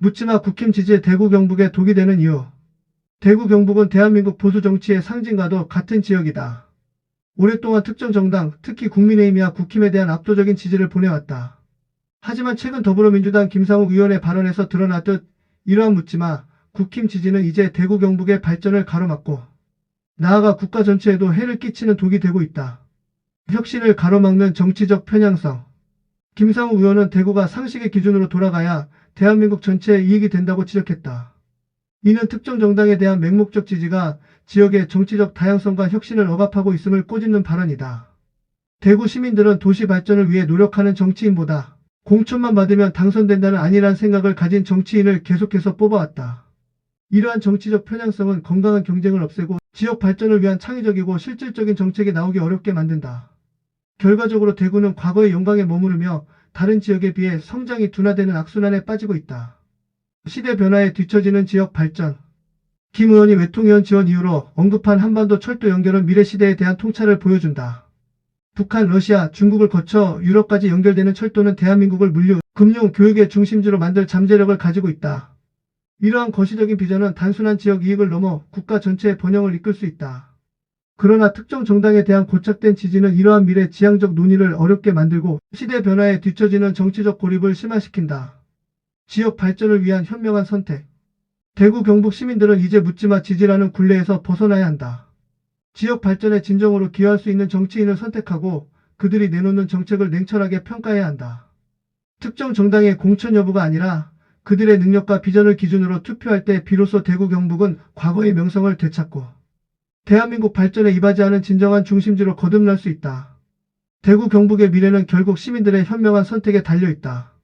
묻지마 국힘 지지에 대구 경북에 독이 되는 이유. 대구 경북은 대한민국 보수 정치의 상징과도 같은 지역이다. 오랫동안 특정 정당, 특히 국민의힘이야 국힘에 대한 압도적인 지지를 보내왔다. 하지만 최근 더불어민주당 김상욱 의원의 발언에서 드러나듯 이러한 묻지마 국힘 지지는 이제 대구 경북의 발전을 가로막고 나아가 국가 전체에도 해를 끼치는 독이 되고 있다. 혁신을 가로막는 정치적 편향성. 김상욱 의원은 대구가 상식의 기준으로 돌아가야 대한민국 전체에 이익이 된다고 지적했다. 이는 특정 정당에 대한 맹목적 지지가 지역의 정치적 다양성과 혁신을 억압하고 있음을 꼬집는 발언이다. 대구 시민들은 도시 발전을 위해 노력하는 정치인보다 공천만 받으면 당선된다는 아니란 생각을 가진 정치인을 계속해서 뽑아왔다. 이러한 정치적 편향성은 건강한 경쟁을 없애고 지역 발전을 위한 창의적이고 실질적인 정책이 나오기 어렵게 만든다. 결과적으로 대구는 과거의 영광에 머무르며 다른 지역에 비해 성장이 둔화되는 악순환에 빠지고 있다. 시대 변화에 뒤처지는 지역 발전. 김 의원이 외통위원 지원 이후로 언급한 한반도 철도 연결은 미래 시대에 대한 통찰을 보여준다. 북한, 러시아, 중국을 거쳐 유럽까지 연결되는 철도는 대한민국을 물류, 금융, 교육의 중심지로 만들 잠재력을 가지고 있다. 이러한 거시적인 비전은 단순한 지역 이익을 넘어 국가 전체의 번영을 이끌 수 있다. 그러나 특정 정당에 대한 고착된 지지는 이러한 미래 지향적 논의를 어렵게 만들고 시대 변화에 뒤처지는 정치적 고립을 심화시킨다. 지역 발전을 위한 현명한 선택. 대구 경북 시민들은 이제 묻지마 지지라는 굴레에서 벗어나야 한다. 지역 발전에 진정으로 기여할 수 있는 정치인을 선택하고 그들이 내놓는 정책을 냉철하게 평가해야 한다. 특정 정당의 공천 여부가 아니라 그들의 능력과 비전을 기준으로 투표할 때 비로소 대구 경북은 과거의 명성을 되찾고 대한민국 발전에 이바지하는 진정한 중심지로 거듭날 수 있다. 대구 경북의 미래는 결국 시민들의 현명한 선택에 달려 있다.